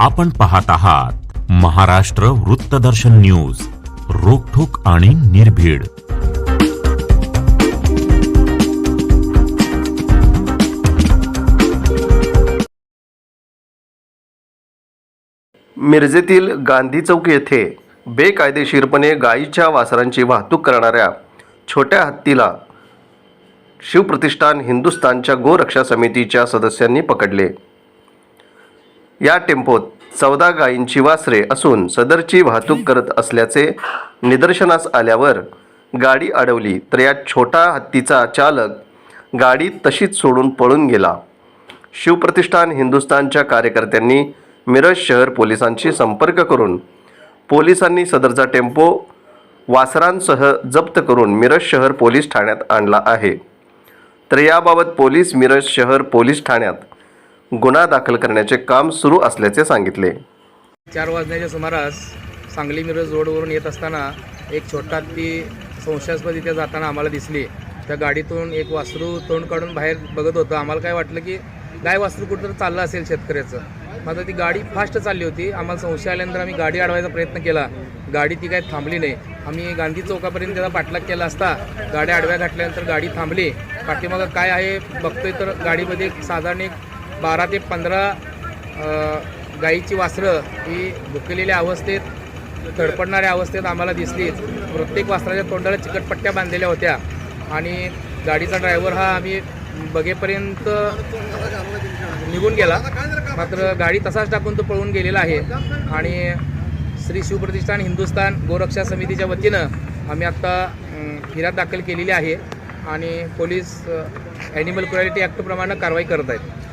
आपण पाहत आहात महाराष्ट्र वृत्तदर्शन न्यूज रोखोक आणि निर्भीड. मिरजेतील गांधी चौक येथे बेकायदेशीरपणे गायीच्या वासरांची वाहतूक करणाऱ्या छोट्या हत्तीला शिवप्रतिष्ठान हिंदुस्थानच्या गोरक्षा समितीच्या सदस्यांनी पकडले. या टेम्पोत चौदा गायींची वासरे असून सदरची वाहतूक करत असल्याचे निदर्शनास आल्यावर गाडी अडवली तर या छोटा हत्तीचा चालक गाडी तशीच सोडून पळून गेला. शिवप्रतिष्ठान हिंदुस्थानच्या कार्यकर्त्यांनी मिरज शहर पोलिसांशी संपर्क करून पोलिसांनी सदरचा टेम्पो वासरांसह जप्त करून मिरज शहर पोलीस ठाण्यात आणला आहे. तर याबाबत पोलीस मिरज शहर पोलीस ठाण्यात गुन्हा दाखल करण्याचे काम सुरू असल्याचे सांगितले. चार वाजण्याच्या सुमारास सांगली मिरज रोडवरून येत असताना एक छोटा ती संशयास्पद इथे जाताना आम्हाला दिसली. त्या गाडीतून एक वासरू तोंड काढून बाहेर बघत होतं. आम्हाला काय वाटलं की गाय वासरू कुठं चाललं असेल शेतकऱ्याचं? मात्र ती गाडी फास्ट चालली होती. आम्हाला संशय आल्यानंतर आम्ही गाडी अडवायचा प्रयत्न केला. गाडी ती काय थांबली नाही. आम्ही गांधी चौकापर्यंत त्याचा पाठलाग केला असता गाड्या आडव्या घातल्यानंतर गाडी थांबली. पाठीमागं काय आहे बघतोय तर गाडीमध्ये साधारण एक बारा ते पंधरा गाईची वासरं ही भुकलेल्या अवस्थेत तडपडणाऱ्या अवस्थेत आम्हाला दिसलीच प्रत्येक वासराच्या तोंडाला चिकटपट्ट्या बांधलेल्या होत्या. आणि गाडीचा ड्रायव्हर हा आम्ही बघेपर्यंत निघून गेला. मात्र गाडी तसाच टाकून तो पळून गेलेला आहे. आणि श्री शिवप्रतिष्ठान हिंदुस्थान गोरक्षा समितीच्या वतीनं आम्ही आत्ता फिर्याद दाखल केलेली आहे. आणि पोलीस ॲनिमल क्रुॲलिटी ॲक्टप्रमाणे कारवाई करत आहेत.